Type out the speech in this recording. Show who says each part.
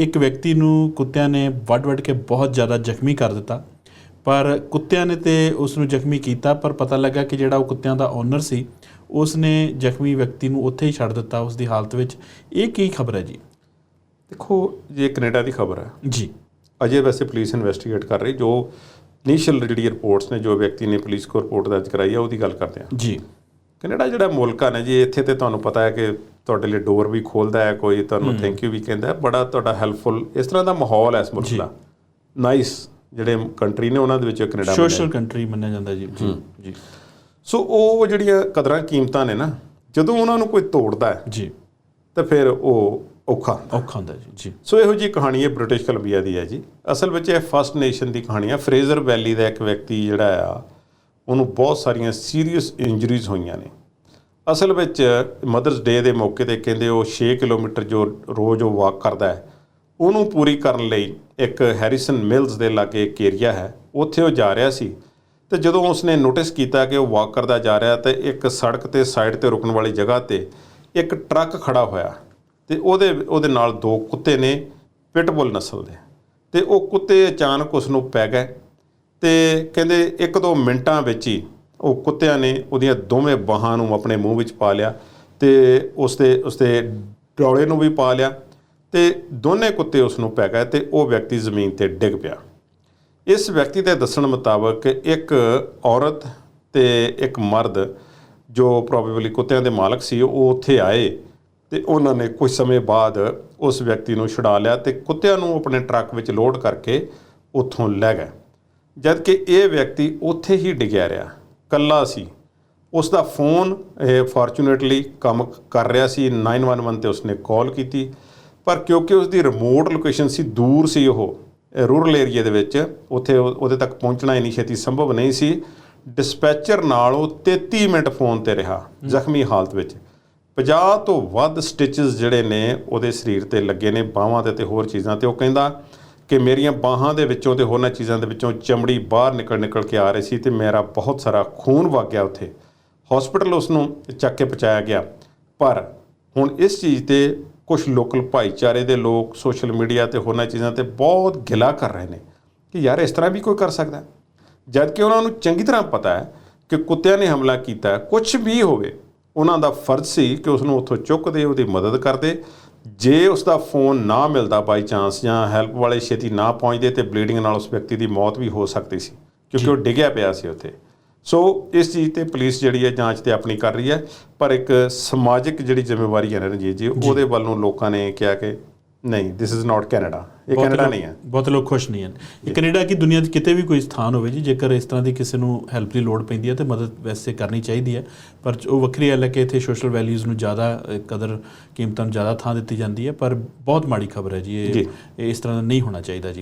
Speaker 1: ਇੱਕ ਵਿਅਕਤੀ ਨੂੰ ਕੁੱਤਿਆਂ ਨੇ ਵੱਢ-ਵੱਢ ਕੇ ਬਹੁਤ ਜ਼ਿਆਦਾ ਜ਼ਖਮੀ ਕਰ ਦਿੱਤਾ। ਪਰ ਕੁੱਤਿਆਂ ਨੇ ਤੇ ਉਸ ਨੂੰ ਜ਼ਖਮੀ ਕੀਤਾ ਪਰ ਪਤਾ ਲੱਗਾ ਕਿ ਜਿਹੜਾ ਉਹ ਕੁੱਤਿਆਂ ਦਾ ਓਨਰ ਸੀ ਉਸ ਨੇ ਜ਼ਖਮੀ ਵਿਅਕਤੀ ਨੂੰ ਉੱਥੇ ਹੀ ਛੱਡ ਦਿੱਤਾ ਉਸ ਦੀ ਹਾਲਤ ਵਿੱਚ। ਇਹ ਕੀ ਖਬਰ ਹੈ ਜੀ?
Speaker 2: ਦੇਖੋ ਇਹ ਕੈਨੇਡਾ ਦੀ ਖਬਰ ਹੈ।
Speaker 1: ਜੀ।
Speaker 2: ਅਜੇ ਵੈਸੇ ਪੁਲਿਸ ਇਨਵੈਸਟੀਗੇਟ ਕਰ ਰਹੀ ਜੋ ਇਨੀਸ਼ੀਅਲ ਜਿਹੜੀ ਰਿਪੋਰਟਸ ਨੇ ਜੋ ਵਿਅਕਤੀ ਨੇ ਪੁਲਿਸ ਕੋ ਰਿਪੋਰਟ ਦਰਜ ਕਰਾਈ ਹੈ ਉਹਦੀ ਗੱਲ ਕਰਦੇ ਹਾਂ
Speaker 1: ਜੀ।
Speaker 2: ਕੈਨੇਡਾ ਜਿਹੜਾ ਮੁਲਕ ਆ ਨਾ ਜੀ ਇੱਥੇ ਤੇ ਤੁਹਾਨੂੰ ਪਤਾ ਹੈ ਕਿ ਤੁਹਾਡੇ ਲਈ ਡੋਰ ਵੀ ਖੋਲਦਾ ਹੈ ਕੋਈ ਤੁਹਾਨੂੰ ਥੈਂਕ ਯੂ ਵੀ ਕਹਿੰਦਾ ਹੈ। ਬੜਾ ਤੁਹਾਡਾ ਹੈਲਪਫੁਲ ਇਸ ਤਰ੍ਹਾਂ ਦਾ ਮਾਹੌਲ ਹੈ ਇਸ ਮੁਲਕ ਦਾ। ਨਾਈਸ ਜਿਹੜੇ ਕੰਟਰੀ ਨੇ ਉਹਨਾਂ ਦੇ ਵਿੱਚ ਕੈਨੇਡਾ।
Speaker 1: ਸੋਸ਼ਲ ਕੰਟਰੀ ਮੰਨਿਆ ਜਾਂਦਾ ਜੀ। ਜੀ।
Speaker 2: ਸੋ ਉਹ ਜਿਹੜੀਆਂ ਕਦਰਾਂ ਕੀਮਤਾਂ ਨੇ ਨਾ ਜਦੋਂ ਉਹਨਾਂ ਨੂੰ ਕੋਈ ਤੋੜਦਾ ਹੈ
Speaker 1: ਜੀ।
Speaker 2: ਤਾਂ ਫਿਰ ਉਹ ਔਖਾ।
Speaker 1: ਔਖਾ ਹੁੰਦਾ ਜੀ ਜੀ।
Speaker 2: ਸੋ ਇਹੋ ਜੀ ਕਹਾਣੀ ਹੈ ਬ੍ਰਿਟਿਸ਼ ਕੋਲੰਬੀਆ ਦੀ ਹੈ ਜੀ। ਅਸਲ ਵਿੱਚ ਇਹ ਫਸਟ ਨੇਸ਼ਨ ਦੀ ਕਹਾਣੀ ਹੈ। ਫਰੇਜ਼ਰ ਵੈਲੀ ਦਾ ਇੱਕ ਵਿਅਕਤੀ ਜਿਹੜਾ ਆ ਉਹਨੂੰ ਬਹੁਤ ਸਾਰੀਆਂ ਸੀਰੀਅਸ ਇੰਜਰੀਜ਼ ਹੋਈਆਂ ਨੇ। ਅਸਲ ਵਿੱਚ ਮਦਰਸ ਡੇ ਦੇ ਮੌਕੇ ਤੇ ਕਹਿੰਦੇ ਉਹ 6 ਕਿਲੋਮੀਟਰ ਜੋ ਰੋਜ਼ ਉਹ ਵਾਕ ਕਰਦਾ ਹੈ, ਉਹਨੂੰ ਪੂਰੀ ਕਰਨ ਲਈ ਇੱਕ ਹੈਰਿਸਨ ਮਿਲਸ ਦੇ ਲਾਗੇ ਇੱਕ ਏਰੀਆ ਹੈ, ਉੱਥੇ ਉਹ ਜਾ ਰਿਹਾ ਸੀ ਤੇ ਜਦੋਂ ਉਸਨੇ ਨੋਟਿਸ ਕੀਤਾ ਕਿ ਉਹ ਵਾਕ ਕਰਦਾ ਜਾ ਰਿਹਾ ਤੇ ਇੱਕ ਸੜਕ ਤੇ ਸਾਈਡ ਤੇ ਰੁਕਣ ਵਾਲੀ ਜਗ੍ਹਾ ਤੇ ਇੱਕ ਟਰੱਕ ਖੜਾ ਹੋਇਆ ਤੇ ਉਹਦੇ ਉਹਦੇ ਨਾਲ ਦੋ ਕੁੱਤੇ ਨੇ ਪਿਟਬੁਲ ਨਸਲ ਦੇ ਤੇ ਉਹ ਕੁੱਤੇ ਅਚਾਨਕ ਉਸ ਨੂੰ ਪੈ ਗਏ ਤੇ ਕਹਿੰਦੇ ਇੱਕ ਦੋ ਮਿੰਟਾਂ ਵਿੱਚ ਹੀ ਉਹ ਕੁੱਤਿਆਂ ਨੇ ਉਹਦੀਆਂ ਦੋਵੇਂ ਬਾਹਾਂ ਨੂੰ ਆਪਣੇ ਮੂੰਹ ਵਿੱਚ ਪਾ ਲਿਆ ਤੇ ਉਸਦੇ ਉਸਦੇ ਡੌਲੇ ਨੂੰ ਵੀ ਪਾ ਲਿਆ ਤੇ ਦੋਨੇ ਕੁੱਤੇ ਉਸ ਨੂੰ ਪੈ ਗਏ ਤੇ ਉਹ ਵਿਅਕਤੀ ਜ਼ਮੀਨ ਤੇ ਡਿੱਗ ਪਿਆ। ਇਸ ਵਿਅਕਤੀ ਦੇ ਦੱਸਣ ਮੁਤਾਬਕ ਇੱਕ ਔਰਤ ਤੇ ਇੱਕ ਮਰਦ ਜੋ ਪ੍ਰੋਬੇਬਲੀ ਕੁੱਤਿਆਂ ਦੇ ਮਾਲਕ ਸੀ, ਉਹ ਉੱਥੇ ਆਏ ਤੇ ਉਹਨਾਂ ਨੇ ਕੁਝ ਸਮੇਂ ਬਾਅਦ ਉਸ ਵਿਅਕਤੀ ਨੂੰ ਛੁਡਾ ਲਿਆ ਤੇ ਕੁੱਤਿਆਂ ਨੂੰ ਆਪਣੇ ਟਰੱਕ ਵਿੱਚ ਲੋਡ ਕਰਕੇ ਉੱਥੋਂ ਲੈ ਗਏ। ਜਦਕਿ ਇਹ ਵਿਅਕਤੀ ਉੱਥੇ ਹੀ ਡਿੱਗਿਆ ਰਿਹਾ। ਕੱਲਾ ਸੀ। ਉਸ ਦਾ ਫੋਨ ਫੋਰਚੂਨੇਟਲੀ ਕੰਮ ਕਰ ਰਿਹਾ ਸੀ। 911 ਤੇ ਉਸਨੇ ਕਾਲ ਕੀਤੀ। ਪਰ ਕਿਉਂਕਿ ਉਸ ਦੀ ਰਿਮੋਟ ਲੋਕੇਸ਼ਨ ਸੀ ਦੂਰ ਸੀ ਉਹ ਰੂਰਲ ਏਰੀਆ ਦੇ ਵਿੱਚ ਉੱਥੇ ਉਹ- ਉਹਦੇ ਤੱਕ ਪਹੁੰਚਣਾ ਇੰਨੀ ਛੇਤੀ ਸੰਭਵ ਨਹੀਂ ਸੀ। ਡਿਸਪੈਚਰ ਨਾਲ ਉਹ 33 ਮਿੰਟ ਫੋਨ ਤੇ ਰਿਹਾ ਜ਼ਖਮੀ ਹਾਲਤ ਵਿੱਚ। 50 ਤੋਂ ਵੱਧ ਸਟਿਚਸ ਜਿਹੜੇ ਨੇ ਉਹਦੇ ਸਰੀਰ ਤੇ ਲੱਗੇ ਨੇ ਬਾਹਾਂ ਤੇ ਤੇ ਹੋਰ ਚੀਜ਼ਾਂ ਤੇ। ਉਹ ਕਹਿੰਦਾ ਕਿ ਮੇਰੀਆਂ ਬਾਹਾਂ ਦੇ ਵਿੱਚੋਂ ਤੇ ਹੋਰਨਾਂ ਚੀਜ਼ਾਂ ਦੇ ਵਿੱਚੋਂ ਚਮੜੀ ਬਾਹਰ ਨਿਕਲ ਨਿਕਲ ਕੇ ਆ ਰਹੀ ਸੀ ਤੇ ਮੇਰਾ ਬਹੁਤ ਸਾਰਾ ਖੂਨ ਵਗ ਗਿਆ ਉੱਥੇ। ਹਸਪੀਟਲ ਉਸ ਨੂੰ ਚੱਕ ਕੇ ਪਹੁੰਚਾਇਆ ਗਿਆ। ਪਰ ਹੁਣ ਇਸ ਚੀਜ਼ ਤੇ ਕੁਝ ਲੋਕਲ ਭਾਈਚਾਰੇ ਦੇ ਲੋਕ ਸੋਸ਼ਲ ਮੀਡੀਆ ਤੇ ਹੋਰਨਾਂ ਚੀਜ਼ਾਂ ਤੇ ਬਹੁਤ ਗਿਲਾ ਕਰ ਰਹੇ ਨੇ ਕਿ ਯਾਰ ਇਸ ਤਰ੍ਹਾਂ ਵੀ ਕੋਈ ਕਰ ਸਕਦਾ। ਹੈ ਜਦ ਕਿ ਉਹਨਾਂ ਨੂੰ ਚੰਗੀ ਤਰ੍ਹਾਂ ਪਤਾ ਹੈ ਕਿ ਕੁੱਤਿਆਂ ਨੇ ਹਮਲਾ ਕੀਤਾ ਕੁਝ ਵੀ ਹੋਵੇ, ਉਹਨਾਂ ਦਾ ਫਰਜ਼ ਸੀ ਕਿ ਉਸ ਨੂੰ ਉੱਥੋਂ ਚੁੱਕਦੇ ਉਹਦੀ ਮਦਦ ਕਰਦੇ ਜੇ ਉਸ ਦਾ ਫੋਨ ਨਾ ਮਿਲਦਾ ਬਾਈ ਚਾਂਸ ਜਾਂ ਹੈਲਪ ਵਾਲੇ ਛੇਤੀ ਨਾ ਪਹੁੰਚਦੇ ਤੇ ਬਲੀਡਿੰਗ ਨਾਲ ਉਸ ਵਿਅਕਤੀ ਦੀ ਮੌਤ ਵੀ ਹੋ ਸਕਦੀ ਸੀ ਕਿਉਂਕਿ ਉਹ ਡਿੱਗਿਆ ਪਿਆ ਸੀ ਉੱਥੇ। ਸੋ ਇਸ ਚੀਜ਼ ਤੇ ਪੁਲਿਸ ਜਿਹੜੀ ਹੈ ਜਾਂਚ ਤੇ ਆਪਣੀ ਕਰ ਰਹੀ ਹੈ ਪਰ ਇੱਕ ਸਮਾਜਿਕ ਜਿਹੜੀ ਜ਼ਿੰਮੇਵਾਰੀ ਹੈ ਨਾ ਰਣਜੀਤ ਜੀ ਉਹਦੇ ਵੱਲੋਂ ਲੋਕਾਂ ਨੇ ਕਿਹਾ ਕਿ ਨਹੀਂ ਦਿਸ ਇਜ਼ ਨਾਟ ਕੈਨੇਡਾ ਇਹ ਕੈਨੇਡਾ ਨਹੀਂ ਹੈ।
Speaker 1: ਬਹੁਤ ਲੋਕ ਖੁਸ਼ ਨਹੀਂ ਹਨ। ਇਹ ਕੈਨੇਡਾ ਕੀ ਦੁਨੀਆ 'ਚ ਕਿਤੇ ਵੀ ਕੋਈ ਸਥਾਨ ਹੋਵੇ ਜੀ ਜੇਕਰ ਇਸ ਤਰ੍ਹਾਂ ਦੀ ਕਿਸੇ ਨੂੰ ਹੈਲਪ ਦੀ ਲੋੜ ਪੈਂਦੀ ਹੈ ਤੇ ਮਦਦ ਵੈਸੇ ਕਰਨੀ ਚਾਹੀਦੀ ਹੈ। ਪਰ ਉਹ ਵੱਖਰੀ ਗੱਲ ਹੈ ਕਿ ਇੱਥੇ ਸੋਸ਼ਲ ਵੈਲਿਊਜ਼ ਨੂੰ ਜ਼ਿਆਦਾ ਕਦਰ ਕੀਮਤਾਂ ਨੂੰ ਜ਼ਿਆਦਾ ਥਾਂ ਦਿੱਤੀ ਜਾਂਦੀ ਹੈ ਪਰ ਬਹੁਤ ਮਾੜੀ ਖਬਰ ਹੈ ਜੀ ਇਹ
Speaker 2: ਜੀ।
Speaker 1: ਇਹ ਇਸ ਤਰ੍ਹਾਂ ਦਾ ਨਹੀਂ ਹੋਣਾ ਚਾਹੀਦਾ ਜੀ।